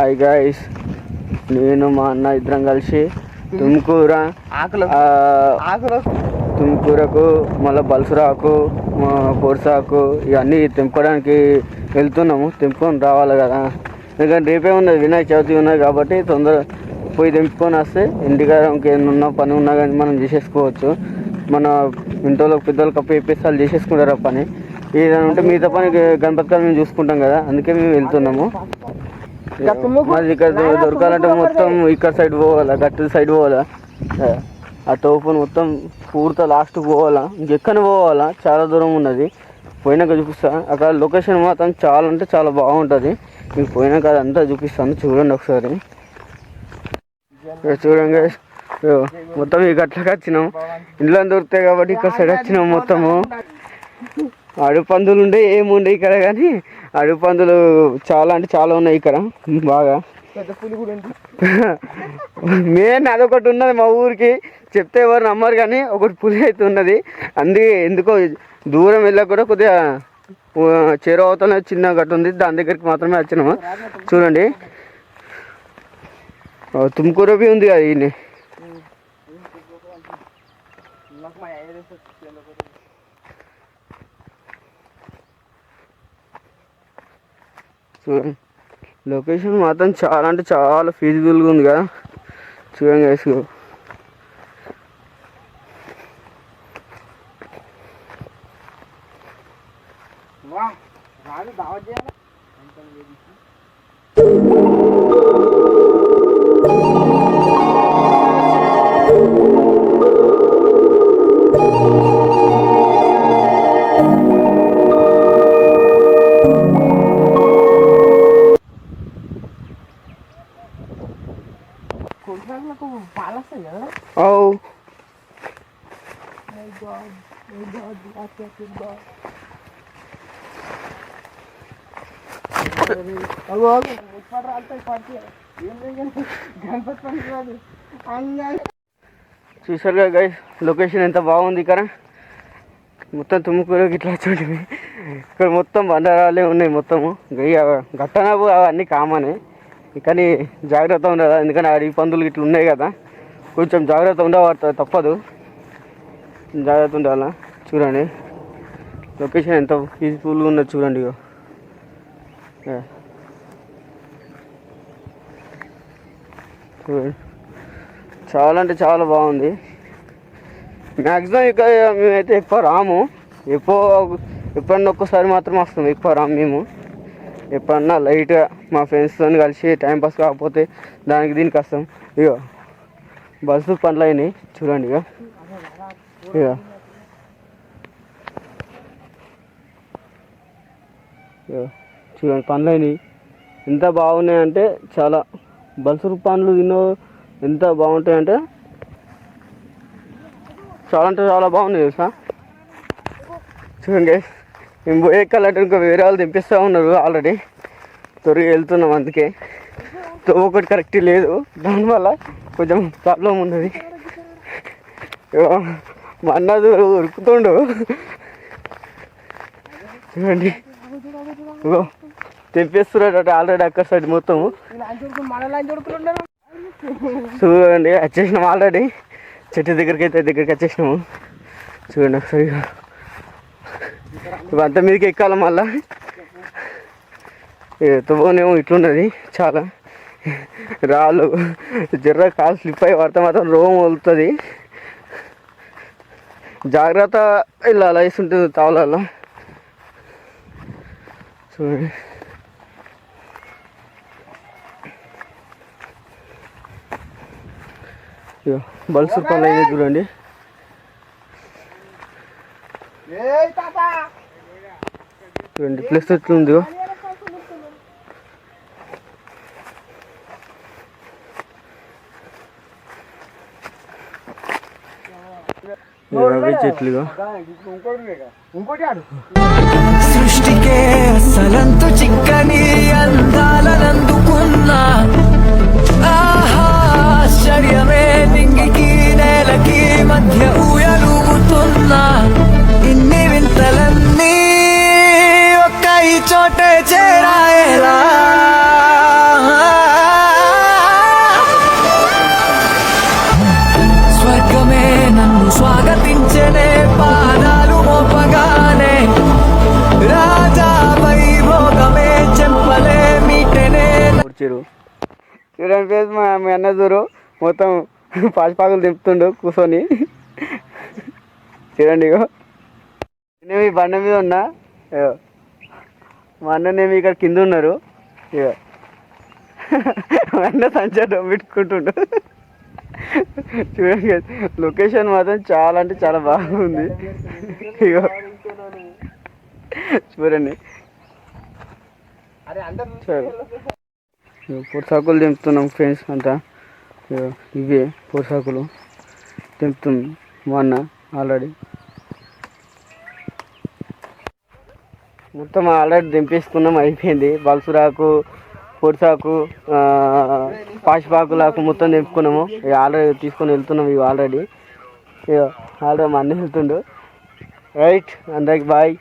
Hi guys నేను మా అన్న ఇద్దరం కలిసి తుమ్కూర ఆకులు. ఆ, ఆకులు. తుమ్కూరకు మళ్ళీ బల్సురాకు పొరసాకు ఇవన్నీ తెంపుకోవడానికి వెళ్తున్నాము. తెంపుకొని రావాలి కదా. ఎందుకంటే రేపే ఉన్నది వినాయక చవితి ఉన్నది కాబట్టి తొందర పోయి తెంపుకొని వస్తే ఇంటికాడ ఇంకేమన్నా పని ఉన్నా కానీ మనం చేసేసుకోవచ్చు. మన ఇంట్లో పెద్దోళ్ళకి అప్పు చెప్పేసి వాళ్ళు చేసేసుకుంటారు ఆ పని. ఏదైనా ఉంటే మిగతా పని గణపతి కాడ మేము చూసుకుంటాం కదా. అందుకే మేము వెళ్తున్నాము. మాది ఇక్కడ దొరకాలంటే మొత్తం ఇక్కడ సైడ్ పోవాలా గట్టు సైడ్ పోవాలా? ఆ, టోపుని మొత్తం పూర్తి లాస్ట్ పోవాలా? ఇంకెక్కడ పోవాలా? చాలా దూరం ఉన్నది. పోయినాక చూపిస్తా. అక్కడ లొకేషన్ మాత్రం చాలా అంటే చాలా బాగుంటుంది. మీకు పోయినాక అదంతా చూపిస్తాను. చూడండి ఒకసారి. చూడండి మొత్తం ఈ గట్లకి వచ్చినాం. ఇంట్లో దొరుకుతాయి కాబట్టి ఇక్కడ సైడ్ వచ్చినాం మొత్తము. అడుగు పందులు ఉండే ఏముండే ఇక్కడ కానీ అడుగు పందులు చాలా అంటే చాలా ఉన్నాయి ఇక్కడ. బాగా. మెయిన్ అదొకటి ఉన్నది మా ఊరికి. చెప్తే ఎవరు నమ్మరు కానీ ఒకటి పులి అయితే ఉన్నది. అందుకే ఎందుకో దూరం వెళ్ళక కూడా కొద్దిగా చెరువు అవతల చిన్న గట్టు ఉంది. దాని దగ్గరికి మాత్రమే వచ్చినాము. చూడండి. తుమ్కూర ఉంది కదా ఈయన. చూడండి. లొకేషన్ మాత్రం చాలా అంటే చాలా ఫీజిబుల్గా ఉంది కదా. చూడండి guys. వా రాదు అగో ఎప్పుడు రాలుతాయి పడితే ఏం లేదు గణపతి పండుగ రాదు అన్నీ చూసారు కదా గైస్ లొకేషన్ ఎంత బాగుంది ఇక్కడ. మొత్తం తుమ్ముకూర ఇట్లా చూడండి. ఇక్కడ మొత్తం బండారాలే ఉన్నాయి మొత్తము. గట్టనపు అవన్నీ కామనే. కానీ జాగ్రత్త ఉండాలి? ఎందుకంటే అడవి పందులు ఇట్లా ఉన్నాయి కదా. కొంచెం జాగ్రత్త ఉండబడుతుంది తప్పదు. జాగ్రత్త ఉండాలా? చూడండి. లొకేషన్ ఎంత పీస్ఫుల్గా ఉన్నది చూడండి ఇగో. చూడండి. చాలా అంటే చాలా బాగుంది. మ్యాక్సిమం ఇక మేమైతే ఎక్కువ రాము. ఎక్కువ ఎప్పుడన్నా ఒక్కసారి మాత్రం వస్తాం. ఎక్కువ రాము మేము. ఎప్పుడన్నా లైట్గా మా ఫ్రెండ్స్తో కలిసి టైం పాస్ కాకపోతే దానికి దీనికి వస్తాం. ఇక బస్సు పండ్లు అయినాయి చూడండి ఇక ఇక ఇక చూడండి పండ్లు అయినాయి ఎంత బాగున్నాయంటే చాలా బల్సురు పండ్లు తిన్నో ఎంత బాగుంటాయంటే చాలా అంటే చాలా బాగున్నాయి తెలుసా? చూడండి మేము పోయే కలర్ ఇంకా వేరే వాళ్ళు తెప్పిస్తూ ఉన్నారు ఆల్రెడీ. త్వరగా వెళ్తున్నాం అందుకే. ఒకటి కరెక్ట్ లేదు. దానివల్ల కొంచెం ప్రాబ్లం ఉన్నది. ఇగో మా అన్నది ఉరుకుతుండు. చూడండి. ఇగో ఆల్రెడీ అక్కడ సైడ్ మొత్తము చూడండి వచ్చేసినాం ఆల్రెడీ. చెట్టు దగ్గరికి అయితే దగ్గరికి వచ్చేసినాము. చూడండి ఒకసారి అంత మీదకి ఎక్కాలి మళ్ళా. ఎత్తుపోనేమో ఇట్లున్నది చాలా. రాళ్ళు జర్ర కాలు స్లిప్ అయ్యి పడితే మాత్రం రోగం వదులుతుంది జాగ్రత్త ఇలా వేస్తుంటుంది తావలలో. చూడండి. బల్సు పనులు అయితే చూడండి. చూడండి ప్లస్ ఎట్లుంది అవి చెట్లు ఇగో. ఇంకోటి ఇంకోటి ఆడు సృష్టికే అసలంతు చిక్కని అందాలనందుకున్నా మీ అన్న దూరు మొత్తం పాచిపాకులు దింపుతుండు కూర్చొని. చూడండి ఇగో. నేను ఈ బండ మీద ఉన్నా. ఇగో. మా అన్ననేమి ఇక్కడ కింద ఉన్నారు. ఇగో. మా అన్న సంచా పెట్టుకుంటుండు చూడండి లొకేషన్ మాత్రం చాలా అంటే చాలా బాగుంది. ఇగో. చూడండి. పొరసాకులు దింపుతున్నాం ఫ్రెండ్స్ అంతా. ఇవే పొరసాకులు దింపుతుంది మా అన్న ఆల్రెడీ. మొత్తం ఆల్రెడీ దింపేసుకున్నాం అయిపోయింది. బల్సురాకు పొడిసాకు పాచిపాకులాకు మొత్తం దింపుకున్నాము ఇక ఆల్రెడీ తీసుకొని వెళ్తున్నాం ఇవి ఆల్రెడీ. ఇక ఆల్రెడీ మా అన్న వెళ్తుండు. రైట్ అందరికి బాయ్.